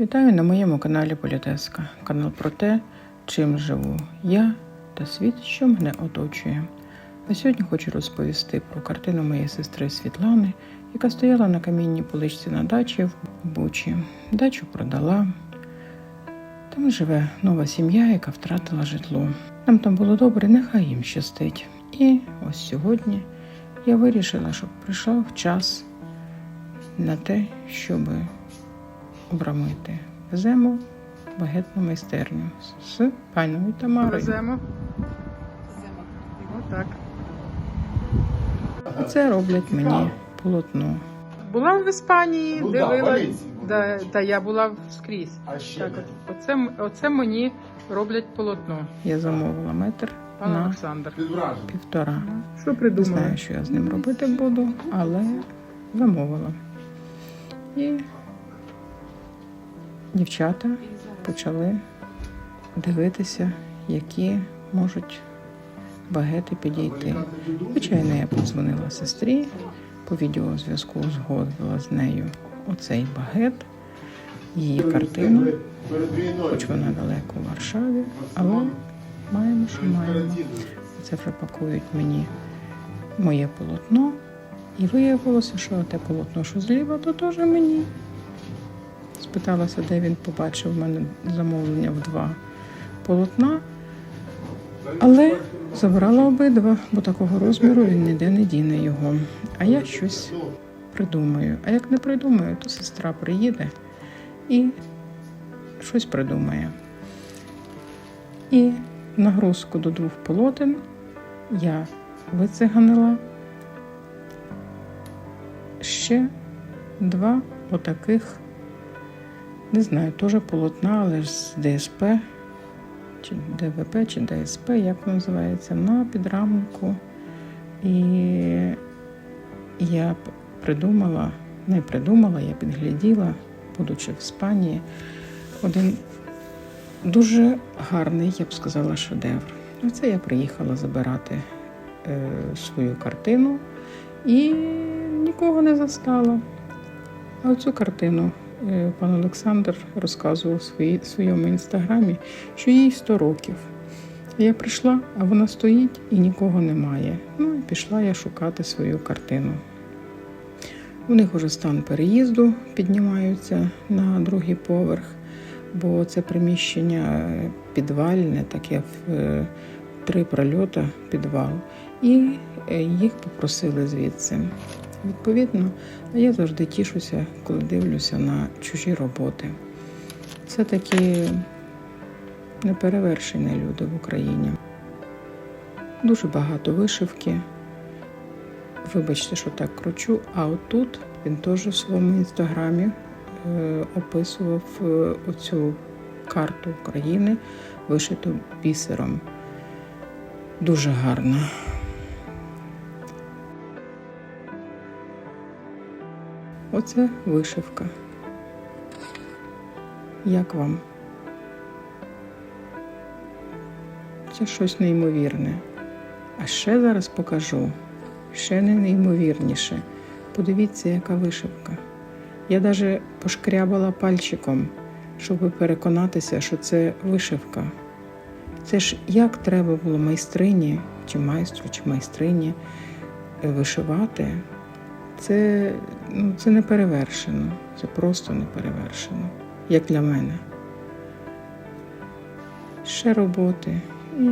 Вітаю на моєму каналі Політеска. Канал про те, чим живу я та світ, що мене оточує. А сьогодні хочу розповісти про картину моєї сестри Світлани, яка стояла на камінній поличці на дачі в Бучі. Дачу продала. Там живе нова сім'я, яка втратила житло. Нам там було добре, нехай їм щастить. І ось сьогодні я вирішила, щоб прийшов час на те, щоб обрамити. Веземо багетну майстерню з паною Тамарою. Веземо. Отак. Це роблять мені полотно. Була в Іспанії, Ну дивилась. Да, та я була скрізь. А ще Так, от, оце, оце мені роблять полотно. Я замовила метр Пан на Олександр. півтора. Що Не знаю, що я з ним робити буду, але замовила. І дівчата почали дивитися, які можуть багети підійти. Звичайно, я подзвонила сестрі, по відеозв'язку узгодила з нею оцей багет, її картину, хоч вона далеко в Варшаві, але маємо, що маємо. Це вже пакують мені моє полотно. І виявилося, що те полотно, що зліва, то теж мені. Спиталася, де він побачив в мене замовлення в два полотна, але забрала обидва, бо такого розміру він ніде не діне його. А я щось придумаю. А як не придумаю, то сестра приїде і щось придумає. І нагрузку до двох полотен я вициганила ще два отаких, не знаю, теж полотна, але ж з ДСП, чи ДВП, чи ДСП, як воно називається, на підрамнику. І я придумала, не придумала, я підгляділа, будучи в Іспанії, один дуже гарний, я б сказала, шедевр. Оце я приїхала забирати е, свою картину і нікого не застала. А оцю картину пан Олександр розказував в своєму інстаграмі, що їй 100 років. Я прийшла, а вона стоїть і нікого немає. Ну і пішла я шукати свою картину. У них уже стан переїзду піднімаються на другий поверх, бо це приміщення е, підвальне, таке в е, три прольота підвал. І е, їх попросили звідси. Відповідно, я завжди тішуся, коли дивлюся на чужі роботи. Це такі неперевершені люди в Україні. Дуже багато вишивки. Вибачте, що так кручу. А отут він теж в своєму інстаграмі е, описував е, оцю карту України, вишиту бісером. Дуже гарно. Оце вишивка. Як вам? Це щось неймовірне. А ще зараз покажу ще не неймовірніше. Подивіться, яка вишивка. Я навіть пошкрябала пальчиком, щоб переконатися, що це вишивка. Це ж як треба було майстрині, чи майстру, чи майстрині е, вишивати. Це, ну, це не перевершено. Це просто не перевершено, як для мене. Ще роботи. І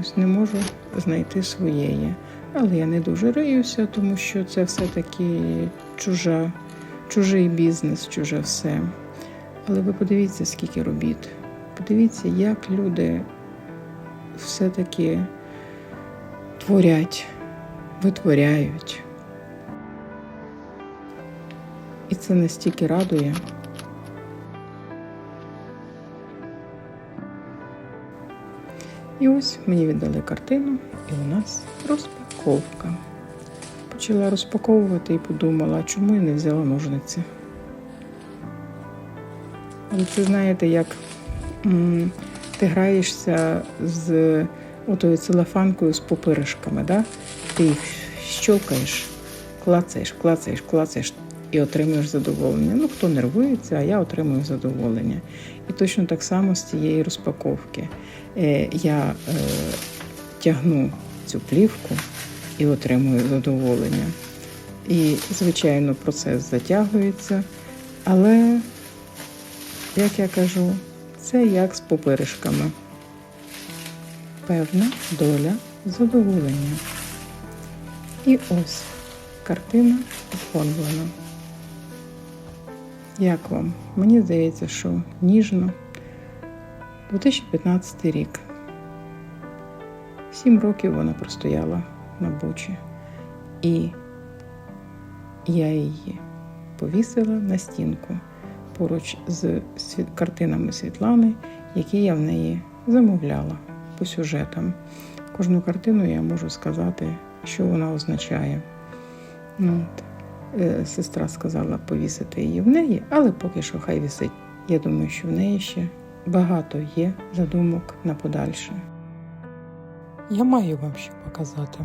ось не можу знайти своєї. Але я не дуже риюся, тому що це все-таки чужа, чужий бізнес, чуже все. Але ви подивіться, скільки робіт. Подивіться, як люди все-таки творять, витворяють. І це настільки радує. І ось мені віддали картину, і у нас розпаковка. Почала розпаковувати і подумала, чому я не взяла ножниці. Але це знаєте, як м, ти граєшся з отою целофанкою з попиришками, да? ти їх щелкаєш, клацаєш, клацаєш, клацаєш, і отримуєш задоволення. Ну, хто нервується, а я отримую задоволення. І точно так само з цієї розпаковки. Е, Я е, тягну цю плівку і отримую задоволення. І, звичайно, процес затягується, але, як я кажу, це як з попиришками. Певна доля задоволення. І ось картина оформлена. Як вам? Мені здається, що ніжно. 2015 рік. Сім років вона простояла на бучі. І я її повісила на стінку поруч з картинами Світлани, які я в неї замовляла по сюжетам. Кожну картину я можу сказати, що вона означає. Ну, от. Е, Сестра сказала повісити її в неї, але поки що хай висить. Я думаю, що в неї ще багато є задумок на подальше. Я маю вам що показати.